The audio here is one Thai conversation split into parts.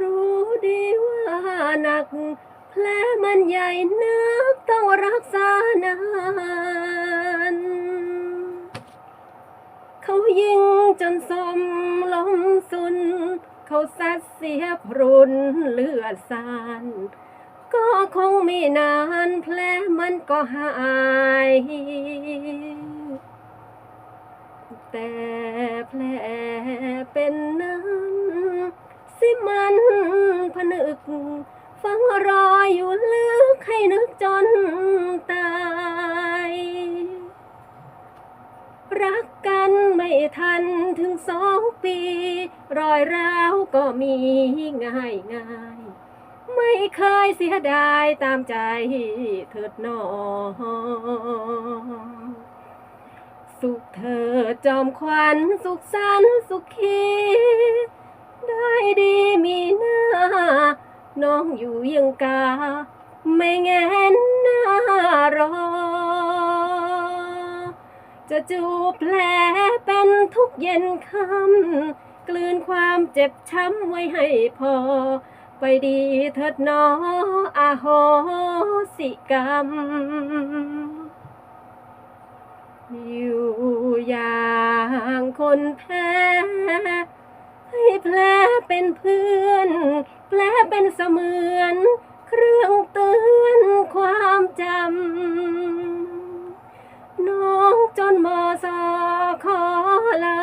รู้ดีว่าหนัก แผลมันใหญ่นักต้องรักษานานเขายิงจนสมล้มสุน เขาซัดเสียพรุนเลือดสานก็คงไม่นานแผลมันก็หาย แต่แผล กฟังรออยู่ลึกให้นึกจนตาย รักกันไม่ทันถึงสองปี รอยร้าวก็มีง่ายง่ายไม่เคยเสียดายตามใจเถิดนอสุขเธอจอมขวัญสุขสันสุขี ได้ดีมีหน้า น้องอยู่ยังกา ไม่แงนหน้ารอ จะจูบแผลเป็นทุกเย็นคำกลืนความเจ็บช้ำไว้ให้พอ ไปดีเถิดหนออาโหสิกรรม อยู่อย่างคนแพ้ ให้แผลเป็นเพื่อน แผลเป็นเสมือน เครื่องเตือนความจำ น้องจนมอสอขอลา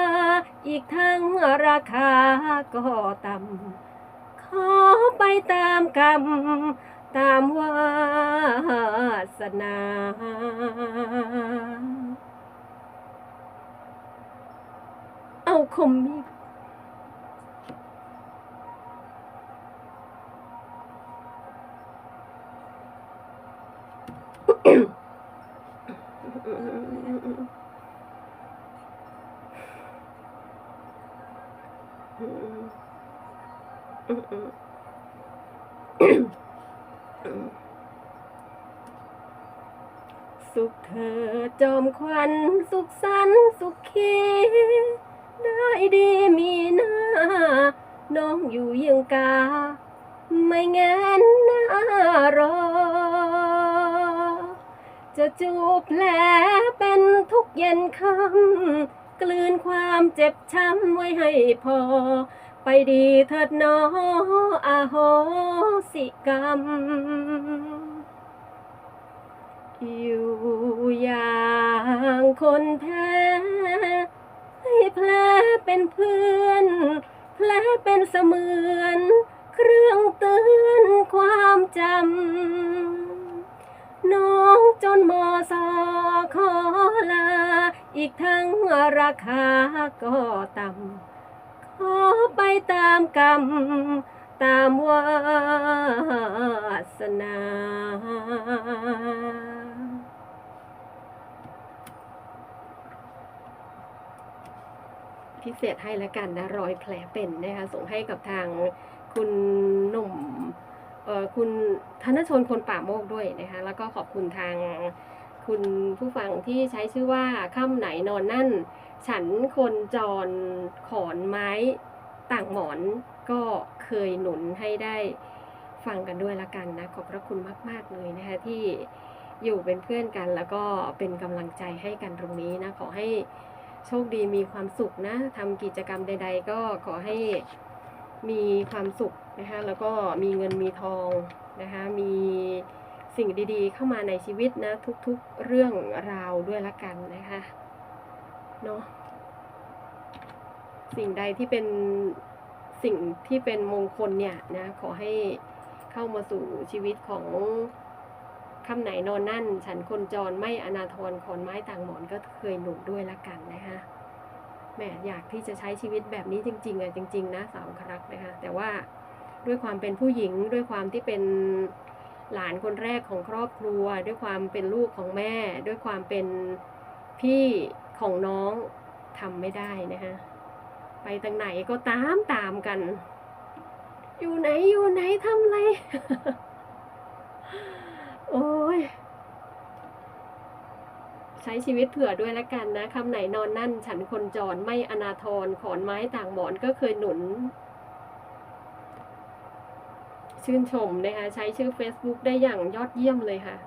อีกทั้งราคาก็ต่ำ ขอไปตามกรรม ตามวาสนาเอาคมมี สุขเธอจอมควันสุขสันสุขขีได้ดีมีหน้า น้องอยู่ยียงกา ไม่แงนหน้ารอ จะจูบแผลเป็นทุกเย็นคำกลืนความเจ็บช้ำไว้ให้พอ ไปดีเถิดนออาโหสิกรรม อยู่อย่างคนแพ้ให้แผลเป็นเพื่อนแผลเป็นเสมือน เครื่องเตือนความจำ จนมอสอขอลา อีกทั้งราคาก็ต่ำขอไปตามกรรม ตามวาสนาพิเศษให้แล้วกันนะรอยแผลเป็นนะคะส่งให้กับทางคุณหนุ่ม คุณธนชนคนป่าโมกด้วยนะคะแล้วก็ขอบคุณทางคุณผู้ฟังที่ใช้ชื่อว่าค่ำไหนนอนนั่น ฉันคนจรขอนไม้ต่างหมอนก็เคยหนุนให้ได้ฟังกันด้วยละกันนะ ขอบพระคุณมาก ๆ เลยนะคะที่อยู่เป็นเพื่อนกันแล้วก็เป็นกำลังใจให้กันตรงนี้นะ ขอให้โชคดีมีความสุขนะทำกิจกรรมใด ๆ ก็ขอให้มีความสุข นะคะแล้วก็มีเงินมีทองนะคะมีสิ่งดีๆ เข้ามาในชีวิตนะทุกๆเรื่องราวด้วยละกันนะคะเนาะสิ่งใดที่เป็นสิ่งที่เป็นมงคลเนี่ยนะขอให้เข้ามาสู่ชีวิตของคำไหนนอนนั่น ฉันคนจรไม่อนาทรขอนไม้ต่างหมอนก็เคยหนุนด้วยละกันนะคะแหมอยากที่จะใช้ชีวิตแบบนี้จริงๆอะจริง ๆ นะสาวครักนะคะแต่ว่า ด้วยความเป็นผู้หญิง ด้วยความที่เป็นหลานคนแรกของครอบครัว ด้วยความเป็นลูกของแม่ ด้วยความเป็นพี่ของน้องทำไม่ได้นะคะไปทางไหนก็ตามตามกัน อยู่ไหนอยู่ไหนทำไร โอ้ยใช้ชีวิตเผื่อด้วยละกันนะคำไหนนอนนั่น ฉันคนจรไม่อนาทรขอนไม้ต่างหมอนก็เคยหนุน ชื่นชมนะคะใช้ชื่อ Facebook ได้อย่างยอดเยี่ยมเลยค่ะ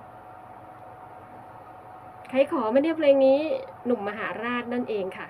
ใครขอไม่ได้เพลงนี้หนุ่มมหาราชนั่นเองค่ะ